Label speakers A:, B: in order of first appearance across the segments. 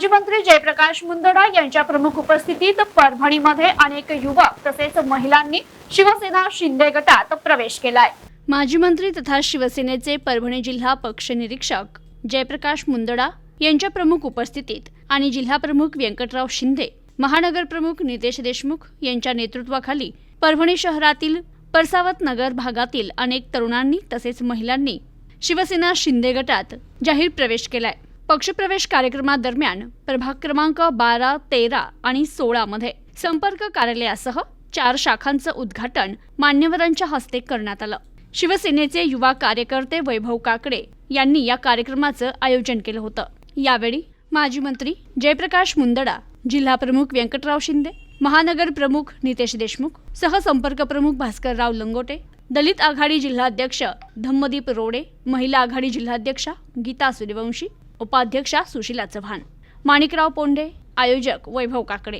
A: माजी मंत्री जयप्रकाश मुंदडा यांच्या प्रमुख उपस्थितीत परभणीमध्ये अनेक युवक तसेच महिलांनी शिवसेना शिंदे गटात प्रवेश केलाय. माजी मंत्री तथा शिवसेनेचे परभणी जिल्हा पक्ष निरीक्षक जयप्रकाश मुंदडा यांच्या प्रमुख उपस्थितीत आणि जिल्हा प्रमुख व्यंकटराव शिंदे महानगर प्रमुख नितेश देशमुख यांच्या नेतृत्वाखाली परभणी शहरातील परसावत नगर भागातील अनेक तरुणांनी तसेच महिलांनी शिवसेना शिंदे गटात जाहीर प्रवेश केलाय. पक्षप्रवेश कार्यक्रमादरम्यान प्रभाग क्रमांक बारा तेरा आणि सोळामध्ये संपर्क कार्यालयासह चार शाखांचं उद्घाटन मान्यवरांच्या हस्ते करण्यात आलं. शिवसेनेचे युवा कार्यकर्ते वैभव काकडे यांनी या कार्यक्रमाचं आयोजन केलं होतं. यावेळी माजी मंत्री जयप्रकाश मुंदडा जिल्हा प्रमुख व्यंकटराव शिंदे महानगर प्रमुख नितेश देशमुख सहसंपर्क प्रमुख भास्करराव लंगोटे दलित आघाडी जिल्हाध्यक्ष धम्मदीप रोडे महिला आघाडी जिल्हाध्यक्षा गीता सूर्यवंशी उपाध्यक्षा सुशीला चव्हाण माणिकराव पोंडे आयोजक वैभव काकडे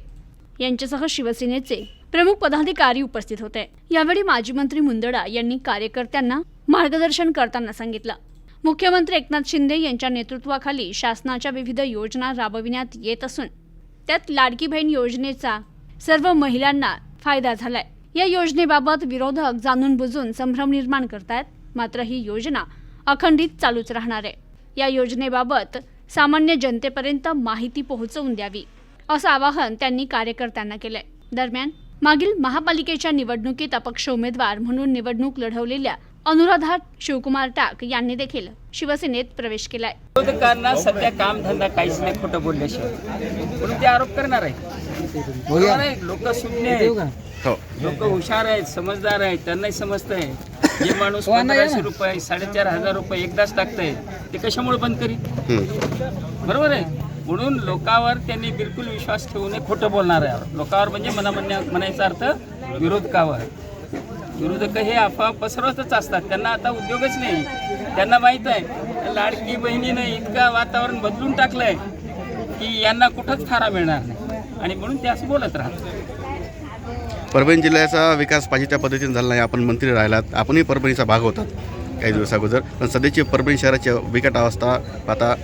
A: यांच्यासह शिवसेनेचे प्रमुख पदाधिकारी उपस्थित होते. यावेळी माजी मंत्री मुंदडा यांनी कार्यकर्त्यांना मार्गदर्शन करताना सांगितलं. मुख्यमंत्री एकनाथ शिंदे यांच्या नेतृत्वाखाली शासनाच्या विविध योजना राबविण्यात येत असून त्यात लाडकी बहीण योजनेचा सर्व महिलांना फायदा झालाय. या योजनेबाबत विरोधक जाणून बुजून संभ्रम निर्माण करतायत मात्र ही योजना अखंडित चालूच राहणार आहे. या योजनेबाबत सामान्य जनतेपर्यंत माहिती पोहोचवून द्यावी असं आवाहन त्यांनी कार्यकर्त्यांना केलंय. दरम्यान मागील महापालिकेच्या निवडणुकीत अपक्ष उमेदवार म्हणून निवडणूक लढवलेल्या अनुराधा शिवकुमार टाक यांनी देखील शिवसेनेत प्रवेश केलाय.
B: विरोधकांना सध्या काम धंदा काहीच नाही खोटं बोलल्याशिवाय. म्हणून ते आरोप करणार आहे लोक सुज्ञ आहेत.
C: हो
B: लोक हुशार आहेत समजदार आहेत त्यांनाही समजतंय. जे माणूस पंधराशे रुपये साडेचार हजार रुपये एकदाच टाकतंय. ते कशामुळे बंद करीत?
C: हम्म.
B: बरोबर आहे. म्हणून लोकांवर त्यांनी बिलकुल विश्वास ठेवू नये खोटं बोलणार आहे. लोकांवर म्हणजे मना म्हणण्या म्हणायचा अर्थ विरोधकावर. विरोधक हे अफवा पसरवतच असतात. त्यांना आता उद्योगच नाही. त्यांना माहीत आहे लाडकी बहिणीनं इतकं वातावरण बदलून टाकलंय की यांना कुठंच थारा मिळणार नाही. आणि म्हणून ते असं बोलत राहतात.
C: परभणी जिल्ह्याचा विकास पाहिजे त्या पद्धतीने झाला नाही. आपण मंत्री राहिलात. आपणही परभणीचा भाग होतात काही दिवस अगोदर. पण सध्याची परभणी शहराची बिकट अवस्था आता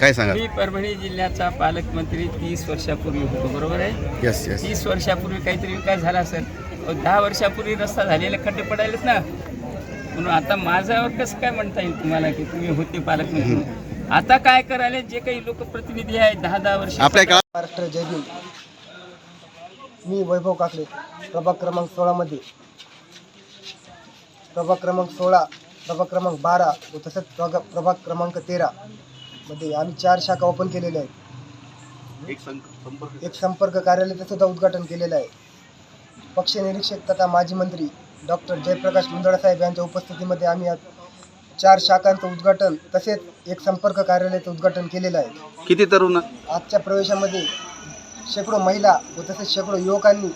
C: काय सांगाल?
B: मी परभणी जिल्ह्याचा पालकमंत्री तीस वर्षापूर्वी होतो बरोबर आहे?
C: यस यस
B: तीस वर्षापूर्वी काहीतरी विकास झाला असेल. दहा वर्षापूर्वी रस्ता झालेले खड्डे पडायलेत ना. म्हणून आता माझ्यावर कसं काय म्हणता येईल तुम्हाला की तुम्ही होते पालकमंत्री? आता काय करायले जे काही लोकप्रतिनिधी आहेत दहा दहा वर्ष
C: आपल्या काळात
D: महाराष्ट्र जय भीम मी वैभव काकडे प्रभाग क्रमांक सोळामध्ये प्रभाग क्रमांक सोळा प्रभाग क्रमांक बारा व तसंच प्रभाग प्रभाग क्रमांक तेरा मध्ये आम्ही चार शाखा ओपन केलेल्या आहेत. एक संपर्क कार्यालयाचं सुद्धा उद्घाटन केलेलं आहे. पक्ष निरीक्षक तथा माजी मंत्री डॉक्टर जयप्रकाश मुंदडा साहेब यांच्या उपस्थितीमध्ये आम्ही चार शाखांचं उद्घाटन तसेच एक संपर्क कार्यालयाचं उद्घाटन केलेलं आहे.
C: किती तरुण?
D: आजच्या प्रवेशामध्ये शेकडो महिला व तसेच शेकडो युवकांनी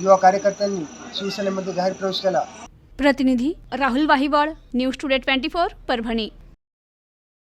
D: युवा कार्यकर्त्यांनी शिवसेनेमध्ये जाहीर प्रवेश केला.
A: प्रतिनिधी Rahul Wahiwal news today twenty four Parbhani.